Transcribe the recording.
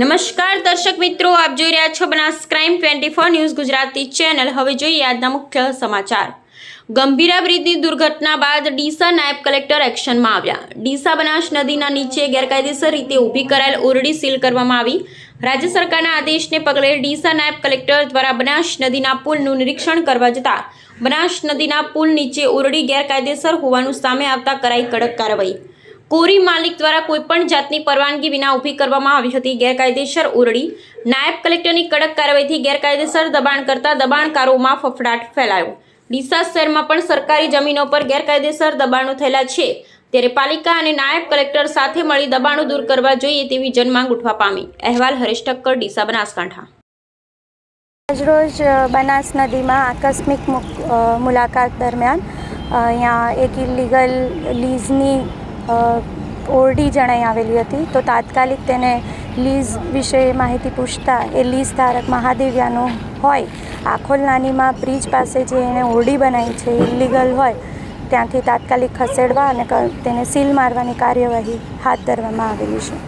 નમસ્કાર દર્શક મિત્રો, આપ જોઈ રહ્યા છો Banas crime twenty four news Gujarati channel. હવે જોઈએ આજના મુખ્ય સમાચાર. ગંભીરા બ્રિજની દુર્ઘટના બાદ ડીસા નાયબ કલેક્ટર એક્શનમાં આવ્યા. ડીસા બનાસ નદીના નીચે ગેરકાયદેસર રીતે ઊભી કરાયેલ ઓરડી સીલ કરવામાં આવી. રાજ્ય સરકારના આદેશને પગલે ડીસા નાયબ કલેક્ટર દ્વારા બનાસ નદીના પુલનું નિરીક્ષણ કરવા જતાં બનાસ નદીના પુલ નીચે ઓરડી ગેરકાયદેસર હોવાનું સામે આવતા કરાઈ કડક કાર્યવાહી. કોરી માલિક દ્વારા કોઈપણ જાતની પરવાનગી વિના ઊભી કરવામાં આવી હતી. ગેરકાયદેસર ઓરડી નાયબ કલેક્ટરની કડક કાર્યવાહીથી ગેરકાયદેસર દબાણ કરતા દબાણકારોમાં ફફડાટ ફેલાયો. ડીસા શહેરમાં પણ સરકારી જમીનો પર ગેરકાયદેસર દબાણો થયેલા છે. ત્યારે પાલિકા અને નાયબ કલેક્ટર સાથે મળી દબાણો દૂર કરવા જોઈએ તેવી જનમાંગ ઉઠવા પામી. અહેવાલ હરેશ ઠક્કર, ડીસા બનાસકાંઠા. આજરોજ બનાસ નદીમાં આકસ્મિક મુક- મુલાકાત દરમિયાન અહીંયા એક ઇલીગલ લીઝની ઓરડી જણાઈ આવેલી હતી. તો તાત્કાલિક તેને લીઝ વિશે માહિતી પૂછતા એ લીઝ ધારક મહાદેવ્યાનો હોય. આખોલ નાનીમાં બ્રિજ પાસે જે એણે ઓરડી બનાવી છે ઇલીગલ હોય, ત્યાંથી તાત્કાલિક ખસેડવા અને તેને સીલ મારવાની કાર્યવાહી હાથ ધરવામાં આવેલી છે.